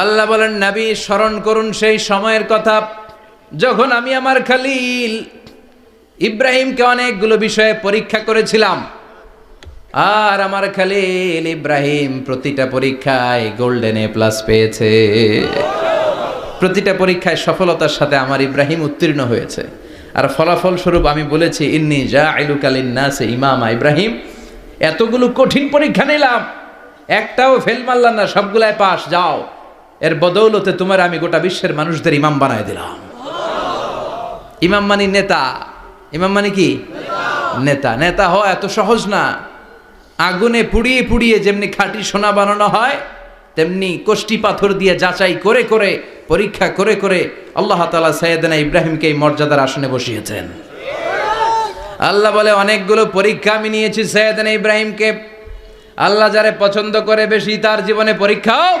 আল্লাহ বলেন, নাবী, স্মরণ করুন সেই সময়ের কথা। যখন আমি আমার খালিল ইব্রাহিমকে অনেকগুলো বিষয়ে পরীক্ষা করেছিলাম, আর আমার খালিল ইব্রাহিম প্রতিটা পরীক্ষায় গোল্ডেন এ প্লাস পেয়েছে। প্রতিটা পরীক্ষায় সফলতার সাথে আমার ইব্রাহিম উত্তীর্ণ হয়েছে। আর ফলাফল স্বরূপ আমি বলেছি, ইন্নি যা আইলুকালিন নাসে ইমামা ইব্রাহিম। এতগুলো কঠিন পরীক্ষা নিলাম। একটাও ফেল মারলাম না সবগুলায় পাস যাও। এর বদৌলতে তোমার আমি গোটা বিশ্বের মানুষদের ইমাম বানায় দিলাম। ইমাম মানি নেতা। ইমাম মানে কি? নেতা। নেতা হওয়া এত সহজ না। আগুনে পুড়িয়ে পুড়িয়ে যেমনি খাঁটি সোনা বানানো হয়, তেমনি কোষ্টি পাথর দিয়ে যাচাই করে করে, পরীক্ষা করে করে আল্লাহ তালা সৈয়দনা ইব্রাহিমকে এই মর্যাদার আসনে বসিয়েছেন। আল্লাহ বলে, অনেকগুলো পরীক্ষা আমি নিয়েছি সৈয়দনা ইব্রাহিমকে। আল্লাহ যারে পছন্দ করে বেশি তার জীবনে পরীক্ষাও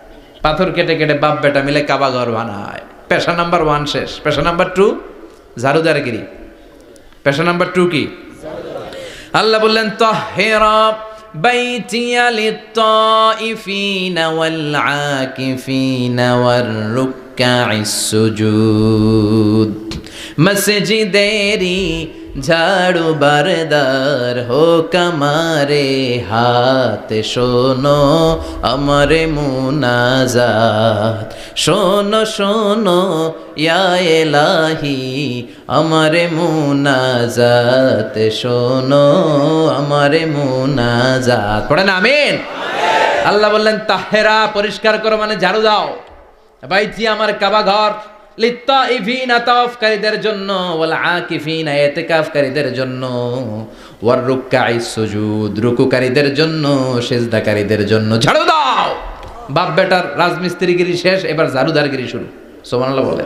পাথর কেটে কেটে বাপ বেটা মিলে কাবা ঘর বানায় পেশা নাম্বার ওয়ান শেষ পেশা নাম্বার টু ঝাড়ুদারগিরি পেশা নাম্বার টু কি আল্লাহ বললেন তহেরা بيتي للطائفين والعاكفين والركع السجود মসজিদেরি ঝাড়ু বারদার হোক আমারে হাত, শোনো আমারে মুনাজাত। শোনো শোনো, ইয়া এলাহি, আমারে মুনাজাত। শোনো আমারে মুনাজাত। পড়েন, আমিন। আল্লাহ বললেন, তাহেরা পরিষ্কার করো মানে ঝাড়ু দাও। বাইজি আমার কাবা ঘর। লিত্তাইফিনা তাওয়াফকারীদের জন্য, ওয়াল আকিফিনা ইতিকাফকারীদের জন্য, ওয়ার রুকআই সুজুদ, রুকুকারীদের জন্য, সেজদাকারীদের জন্য। ঝাড়ু দাও! বাপ বেটার রাজমিস্ত্রিগিরি শেষ, এবার ঝাড়ুদারগিরি শুরু। সুবহানাল্লাহ বলেন।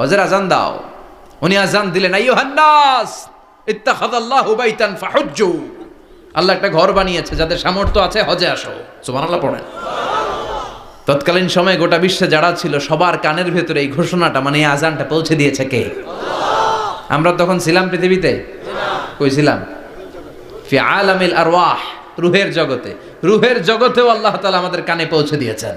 হজের আজান দাও। উনি আজান দিলেন আল্লাহ একটা ঘর বানিয়েছে, যাদের সামর্থ্য আছে হজে আসো। পড়েন। তৎকালীন সময়ে গোটা বিশ্বে যারা ছিল, সবার কানের ভেতরে এই ঘোষণাটা মানে এই আজানটা পৌঁছে দিয়েছে কে? আমরা তখন ছিলাম পৃথিবীতে? কই ছিলাম? ফি আলামিল আরওয়াহ, রুহের জগতে। রুহের জগতেও আল্লাহ তাআলা আমাদের কানে পৌঁছে দিয়েছেন।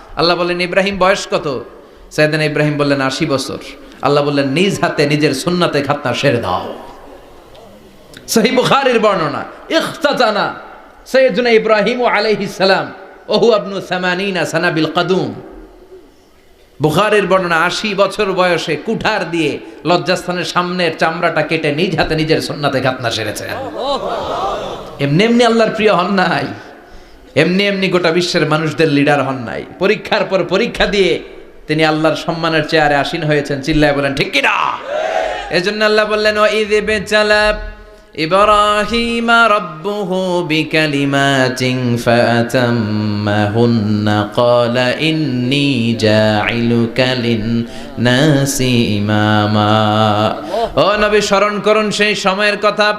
আল্লাহ বললেন ইব্রাহিম বয়স কত? সাইদান ইব্রাহিম বললেন আশি বছর। আল্লাহ বললেন নিজ হাতে নিজের সুন্নাতে খাতনা সেরে দাও। সহি বুখারীর বর্ণনা ইখতাতানা সৈয়দুনা ইব্রাহিম আলাইহিস সালাম ওহু আবনু সামানিনা সানাবিল কাদুম। বুখারের বর্ণনা আশি বছর বয়সে কুঠার দিয়ে লজ্জাস্থানের সামনের চামড়াটা কেটে নিজ হাতে নিজের সন্নাতে খাতনা সেরেছেন। এমনি এমনি আল্লাহর প্রিয় হন নাই। এমনি এমনি গোটা বিশ্বের মানুষদের লিডার হন নাই পরীক্ষার পর পরীক্ষা দিয়ে তিনি আল্লাহর সম্মানের চেয়ারে আসীন হয়েছেন চিল্লায় বলেন ঠিক কিনা এজন্য আল্লাহ বললেন ও ঈদে বেচালা إبراهيم ربه بكلمات فأتمهن قال إني جاعلك للناس إماما ও নবী স্মরণ করুন সেই সময়ের কথা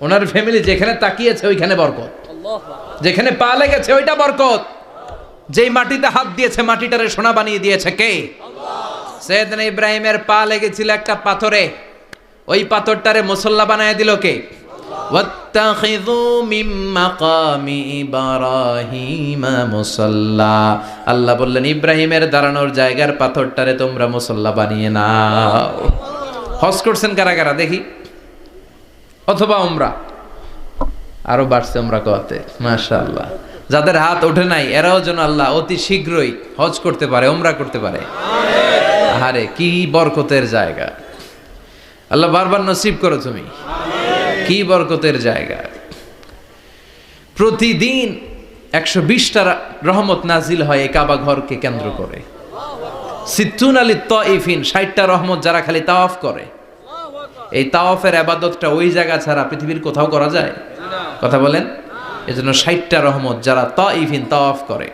ওনার ফ্যামিলি যেখানে তাকিয়েছে ওইখানে বরকত। যেখানে পা লেগেছে ওইটা বরকত। যেই মাটিতে হাত দিয়েছে মাটিটারে সোনা বানিয়ে দিয়েছে কে? সেদিন ইব্রাহিমের পা লেগেছিল একটা পাথরে। ওই পাথরটারে মুসল্লা বানিয়ে দিল কে? আল্লাহ। বললেন ইব্রাহিমের দাঁড়ানোর জায়গার পাথরটারে তোমরা মুসল্লা বানিয়ে নাও। হস করছেন কারা কারা? দেখি। অথবা উমরা। আরও বাড়ছে উমরা কতে মাশাআল্লাহ। যাদের হাত ওঠে নাই এরাও যেন আল্লাহ অতি শীঘ্রই হজ করতে পারে উমরা করতে পারে। আরে কি বরকতের জায়গা। আল্লাহ বারবার নসিব করো তুমি। কি বরকতের জায়গা। প্রতিদিন একশো বিশটা রহমত নাজিল হয় এই কাবা ঘরকে কেন্দ্র করে। সিদ্ধুন আলী তইফিন ষাটটা রহমত যারা খালি তাওয়াফ করে। এই তাওয়াফের আবাদতটা ওই জায়গা ছাড়া পৃথিবীর কোথাও করা যায়? কথা বলেন? এজন্য ষাটটা রহমত যারা তইফিন তাওয়াফ করে।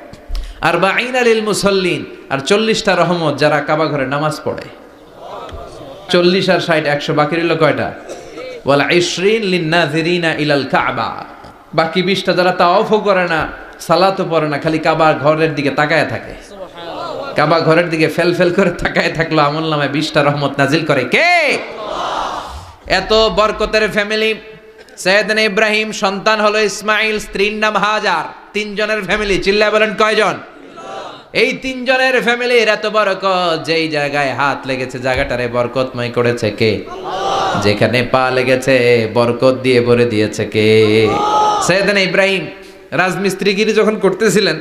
আর বা আইন আলিল মুসল্লিন, আর চল্লিশটা রহমত যারা কাবা ঘরে নামাজ পড়ে। চল্লিশ আর ষাট একশো বাকি রইল কয়টা? বলা ইসরিন লিন্নাজিরিনা ইলাল কাবা। বাকি বিশটা যারা তাওয়াফও করে না, সালাতও পড়ে না, খালি কাবা ঘরের দিকে তাকায় থাকে। কাবা ঘরের দিকে ফেল ফেল করে তাকায় থাকল আমল নামে বিশটা রহমত নাজিল করে কে? এত বরকতের ফ্যামিলি সৈয়দনা ইব্রাহিম, সন্তান হলো ইসমাইল, স্ত্রীর নাম হাজার। তিনজনের ফ্যামিলি চিল্লায় বলেন কয়জন? এই তিনজনের ফ্যামিলির এত বরকত, যেই জায়গায় হাত লেগেছে, জায়গাটারে বরকতময় করেছে কে? যেখানে পা লেগেছে, বরকত দিয়ে ভরে দিয়েছে কে? সৈয়দনা ইব্রাহিম, রাজমিস্ত্রিগিরি যখন করতেছিলেন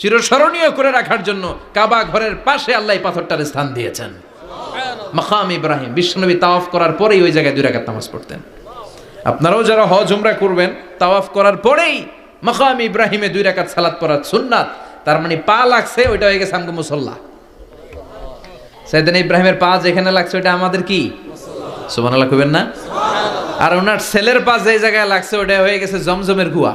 চিরস্মরণীয় করে রাখার জন্য কাবা ঘরের পাশে আল্লাহ পাথরটার স্থান দিয়েছেন। মাকাম ইব্রাহিম, বিশ্বনবী তাওয়াফ করার পরেই ওই জায়গায় দুই রাকাত নামাজ পড়তেন। আপনারাও যারা হজ, উমরা করবেন, তাওয়াফ করার পরেই মাকাম ইব্রাহিমে দুই রাকাত সালাত পড়ার সুন্নাত, তার মানে পা লাগছে, ওইটা হয়ে গেছে আমগো মুসল্লা। ইব্রাহিমের পা যেখানে লাগছে, ওইটা আমাদের কি? সুবহানাল্লাহ কইবেন না? আর ওনার ছেলের পা যে জায়গায় লাগছে ওটা হয়ে গেছে জমজমের কুয়া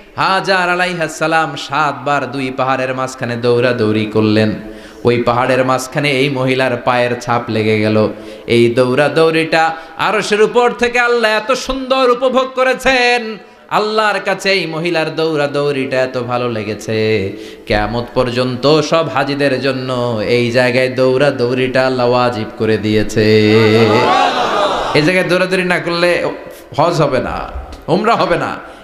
হাজার আলাইহাসালাম সাতবার দুই পাহাড়ের মাঝখানে দৌড়াদৌড়ি করলেন। ওই পাহাড়ের মাঝখানে এই মহিলার পায়ের ছাপ লেগে গেল। এই দৌড়াদৌড়িটা আরশের উপর থেকে আল্লাহ এত সুন্দর উপভোগ করেছেন। আল্লাহর কাছে এই মহিলার দৌড়া দৌড়িটা এত ভালো লেগেছে। কেমত পর্যন্ত সব হাজিদের জন্য এই জায়গায় দৌড়া দৌড়িটা আল্লাহ ওয়াজিব করে দিয়েছে। এই জায়গায় দৌড়াদৌড়ি না করলে হজ হবে না, উমরা হবে না।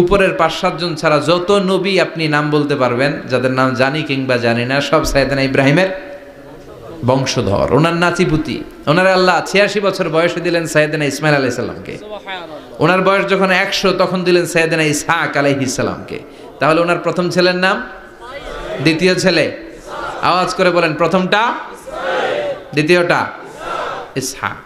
উপরের পাঁচ সাতজন ছাড়া যত নবী আপনি নাম বলতে পারবেন যাদের নাম জানি কিংবা জানি না সব সাইদানা ইব্রাহিমের বংশধর ওনার নাতিপুতি। ওনার আল্লাহ ছিয়াশি বছর বয়সে দিলেন সাইদানা ইসমাইল আলাইসাল্লামকে ওনার বয়স যখন একশো তখন দিলেন সাইদানা ইসহাক আলাইহিসাল্লামকে তাহলে ওনার প্রথম ছেলের নাম? দ্বিতীয় ছেলে? আওয়াজ করে বলেন প্রথমটা? দ্বিতীয়টা? ইসহাক।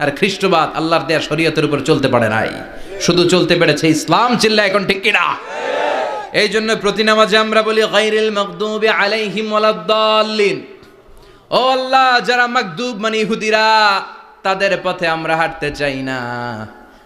আর খ্রিস্টবাদ আল্লাহর দেয়া শরীয়তের উপর চলতে পারে নাই। শুধু চলতে পেরেছে ইসলাম চিল্লা এখন ঠিক কিনা? এই জন্য প্রতি নামাজে আমরা বলি গাইরিল মাগদুবি আলাইহিম ওয়ালাদ্দাল্লিন ও আল্লাহ, যারা মাকদুব মানে ইহুদিরা, তাদের পথে আমরা হাঁটতে চাই না।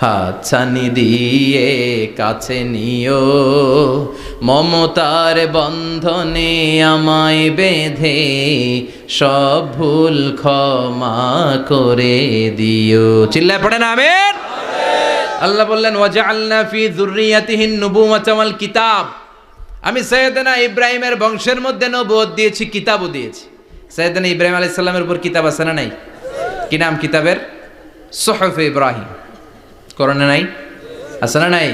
হাতছানি দিয়ে কাছে নিও। মমতার বন্ধনে আমায় বেঁধে সব ভুল ক্ষমা করে দিও। চিল্লায় পড়ে না আমের আল্লাহ বললেন, ওয়াজআলনা ফি যুররিয়াতিহিন নুবুওয়াতা ওয়াল কিতাব। আমি সৈয়দনা ইব্রাহিমের বংশের মধ্যে নবুয়ত দিয়েছি, কিতাবও দিয়েছি। সৈয়দনা ইব্রাহিম আলাইহিস সালামের উপর কিতাব আছে না নাই? কি নাম কিতাবের? সুহফ ইব্রাহিম। করণে নাই আছে না নাই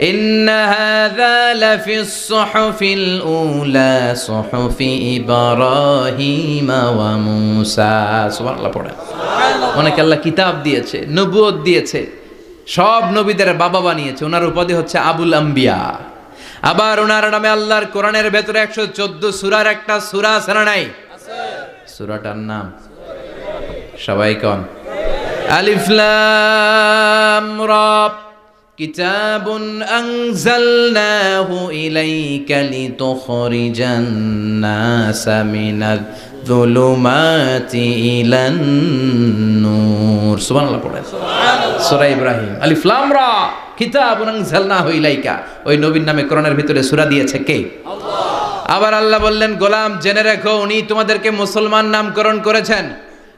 إن هذا لفي الصحف الأولى صحف إبراهيم وموسى سبحان الله পড়ে অনেক আল্লাহ কিতাব দিয়েছে নবুয়ত দিয়েছে সব নবীদের বাবা বানিয়েছে ওনার উপাধি হচ্ছে আবুল আম্বিয়া আবার ওনার নামে আল্লাহর কোরআনের ভেতরে একশো চোদ্দ সুরার একটা সুরা আছে না নাই সুরাটার নাম সবাই কন আলিফ লাম রা كتاب أنزلناه إليك لتخرج الناس من الظلمات إلى النور سبحان الله পড়েন সূরা ইব্রাহিম আলিফ লাম রা কিতাবুন আনজালনাহু ইলাইকা ওই নবীর নামে কোরআনের ভিতরে সূরা দিয়েছে কে আবার আল্লাহ বললেন গোলাম জেনে রাখো উনি তোমাদেরকে মুসলমান নামকরণ করেছেন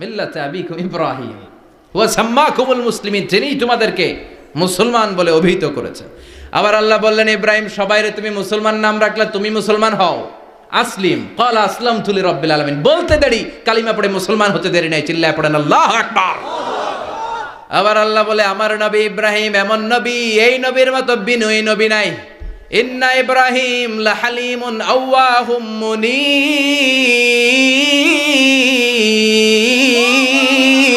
মিল্লাতে আবিকুম ইব্রাহিম। ওয়া সাম্মাকুমুল মুসলিমিন তিনি তোমাদেরকে মুসলমান বলে অভিহিত করেছেন। আবার আল্লাহ বললেন, ইব্রাহিম সবাইরে তুমি মুসলমান নাম রাখলে তুমি মুসলমান হও। আসলিম, ক্বালা আসলাম তুলি রব্বিল আলামিন। বলতে দেরি, কালিমা পড়ে মুসলমান হতে দেরি নাই, চিল্লায় পড়েন, আল্লাহু আকবার। আবার আল্লাহ বলে, আমার নবী ইব্রাহিম এমন নবী, এই নবীর মতো বিনয়ী নবী নাই। ইন্না ইব্রাহিম লাহালিমুন আওয়াহুম মুনিব।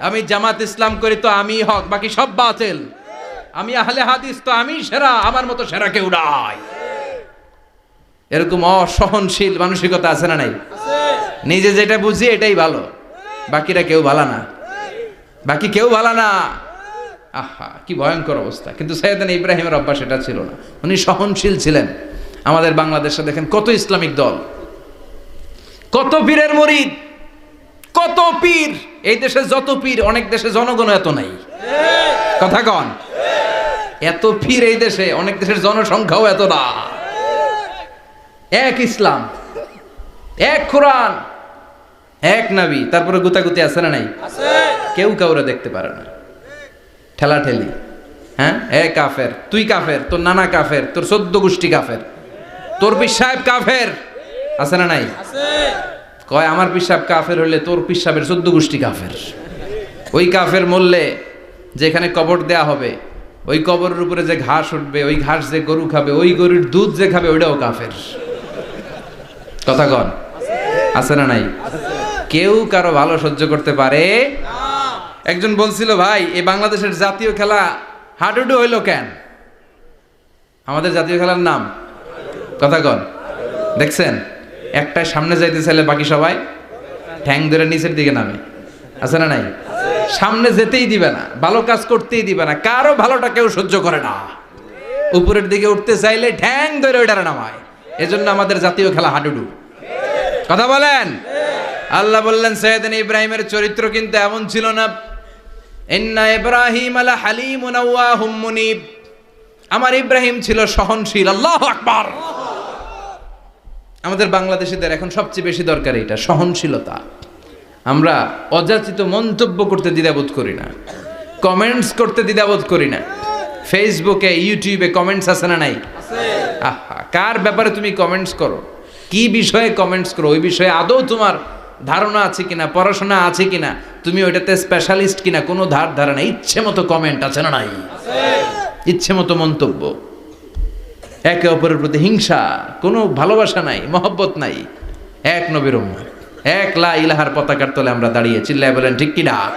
আমি জামাত ইসলাম করি তো আমি হক, বাকি সব বাতিল। আমি আহলে হাদিস তো আমি সেরা, আমার মতো সেরা কেউ নাই। এরকম অসহনশীল মানসিকতা আছে না নাই? নিজে যেটা বুঝি এটাই ভালো। বাকিরা কেউ ভালো না। বাকি কেউ ভালো না। আহা, কি ভয়ঙ্কর অবস্থা। কিন্তু সৈয়দান ইব্রাহিমের অভ্যাস এটা ছিল না। উনি সহনশীল ছিলেন। আমাদের বাংলাদেশে দেখেন কত ইসলামিক দল। কত পীরের মরিদ। কত পীর? এই দেশে যত পীর, অনেক দেশে জনগণ এত নাই। কথা কন। এত পীর এই দেশে, অনেক দেশের জনসংখ্যাও এত না। এক ইসলাম, এক কোরআন, এক নবী। তারপরে গুতাগুতি আছে না নাই? কেউ কাউরে দেখতে পারে না। ঠেলা ঠেলি হ্যাঁ? এ কাফের, তুই কাফের, তোর নানা কাফের, তোর সদ্য গোষ্ঠী কাফের। তোর পিসাব কাফের। আছে না নাই? কয়, আমার পিসাব কাফের হলে তোর পিসাবের সদ্য গোষ্ঠী কাফের। ওই কাফের মরলে যেখানে কবর দেয়া হবে, ওই কবরের উপরে যে ঘাস উঠবে, ওই ঘাস যে গরু খাবে, ওই গরুর দুধ যে খাবে, ওইটাও কাফের। কথা কন, আছে না নাই? কেউ কারও ভালো সহ্য করতে পারে? একজন বলছিল, ভাই, এই বাংলাদেশের জাতীয় খেলা হাডুডু হইল কেন? আমাদের জাতীয় খেলার নাম, কথা কন, দেখছেন? একটাই সামনে যাইতে চাইলে বাকি সবাই ঠ্যাং ধরে নিচের দিকে নামে। আছে না নাই? সামনে যেতেই দিবে না, ভালো কাজ করতেই দিবে না, কারও ভালোটা কেউ সহ্য করে না। উপরের দিকে উঠতে চাইলে ঠ্যাং ধরে ওইটারে নামায়। এজন্য আমাদের জাতীয় খেলা হাডুডু। কথা বলেন? আল্লাহ বললেন, সৈয়দিন ইব্রাহিমের চরিত্র কিন্তু এমন ছিল না। ইন্না ইব্রাহিম আলা হালিম আমার ইব্রাহিম ছিল সহনশীল, আল্লাহু আকবার। আমাদের বাংলাদেশিদের এখন সবচেয়ে বেশি দরকার এটা সহনশীলতা। আমরা অযাচিত মন্তব্য করতে দ্বিধাবোধ করি না কমেন্টস করতে দ্বিধাবোধ করি না। ফেসবুকে ইউটিউবে কমেন্টস আছে না নাই? আহা, কার ব্যাপারে তুমি কমেন্টস করো? কি বিষয়ে কমেন্টস করো? ওই বিষয়ে আদৌ তোমার ধারণা আছে কিনা, পড়াশোনা আছে কিনা? তুমি ওইটাতে স্পেশালিস্ট কিনা? কোনো ধার ধারণা ইচ্ছে মতো কমেন্ট আছে না নাই? ইচ্ছে মতো মন্তব্য। একে অপরের প্রতি হিংসা, কোনো ভালোবাসা নাই, মহব্বত নাই। এক নবীর এক লা ইলাহার পতাকার তলে আমরা দাঁড়িয়ে, চিল্লায় বলেন, ঠিক কিনা